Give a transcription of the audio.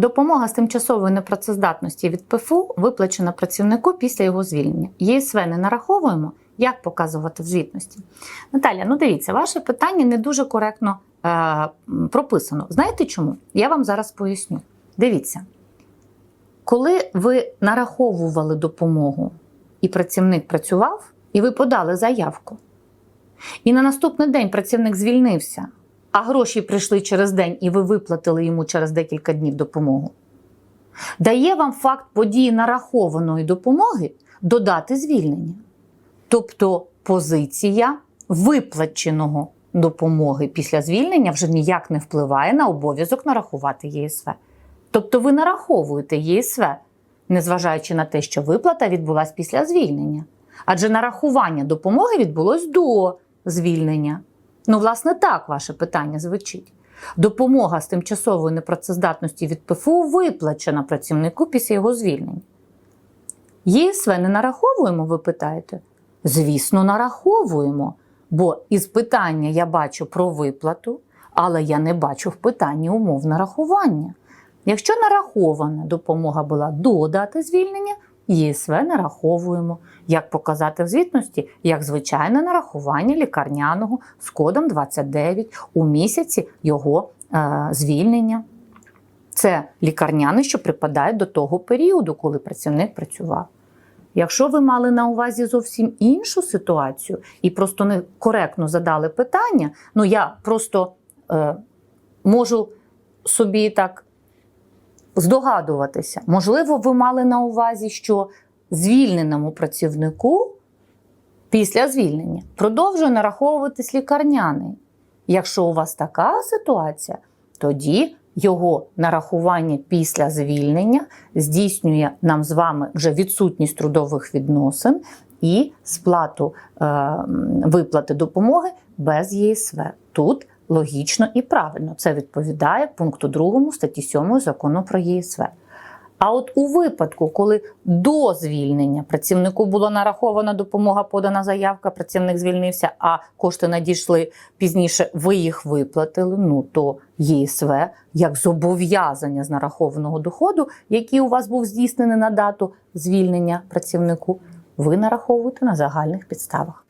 Допомога з тимчасової непрацездатності від ПФУ виплачена працівнику після його звільнення. ЄСВ не нараховуємо. Як показувати в звітності? Наталя, ну дивіться, ваше питання не дуже коректно е, прописано. Знаєте чому? Я вам зараз поясню. Дивіться, коли ви нараховували допомогу і працівник працював, і ви подали заявку, і на наступний день працівник звільнився, а гроші прийшли через день, і ви виплатили йому через декілька днів допомогу. Дає вам факт події нарахованої допомоги додати звільнення. Тобто позиція виплаченого допомоги після звільнення вже ніяк не впливає на обов'язок нарахувати ЄСВ. Тобто ви нараховуєте ЄСВ, незважаючи на те, що виплата відбулася після звільнення. Адже нарахування допомоги відбулось до звільнення. Ну, власне, так ваше питання звучить. Допомога з тимчасової непрацездатності від ПФУ виплачена працівнику після його звільнення. ЄСВ не нараховуємо, ви питаєте? Звісно, нараховуємо. Бо із питання я бачу про виплату, але я не бачу в питанні умов нарахування. Якщо нарахована допомога була до дати звільнення, ЄСВ нараховуємо. Як показати в звітності, як звичайне нарахування лікарняного з кодом 29 у місяці його е, звільнення. Це лікарняний, що припадає до того періоду, коли працівник працював. Якщо ви мали на увазі зовсім іншу ситуацію і просто некоректно задали питання, ну я просто е, можу собі так здогадуватися. Можливо, ви мали на увазі, що звільненому працівнику після звільнення продовжує нараховуватись лікарняний. Якщо у вас така ситуація, тоді його нарахування після звільнення здійснює нам з вами вже відсутність трудових відносин і сплату е, виплати допомоги без ЄСВ. Тут логічно і правильно. Це відповідає пункту 2 статті 7 закону про ЄСВ. А от у випадку, коли до звільнення працівнику була нарахована допомога, подана заявка, працівник звільнився, а кошти надійшли пізніше, ви їх виплатили. Ну то ЄСВ як зобов'язання з нарахованого доходу, який у вас був здійснений на дату звільнення працівнику, ви нараховуєте на загальних підставах.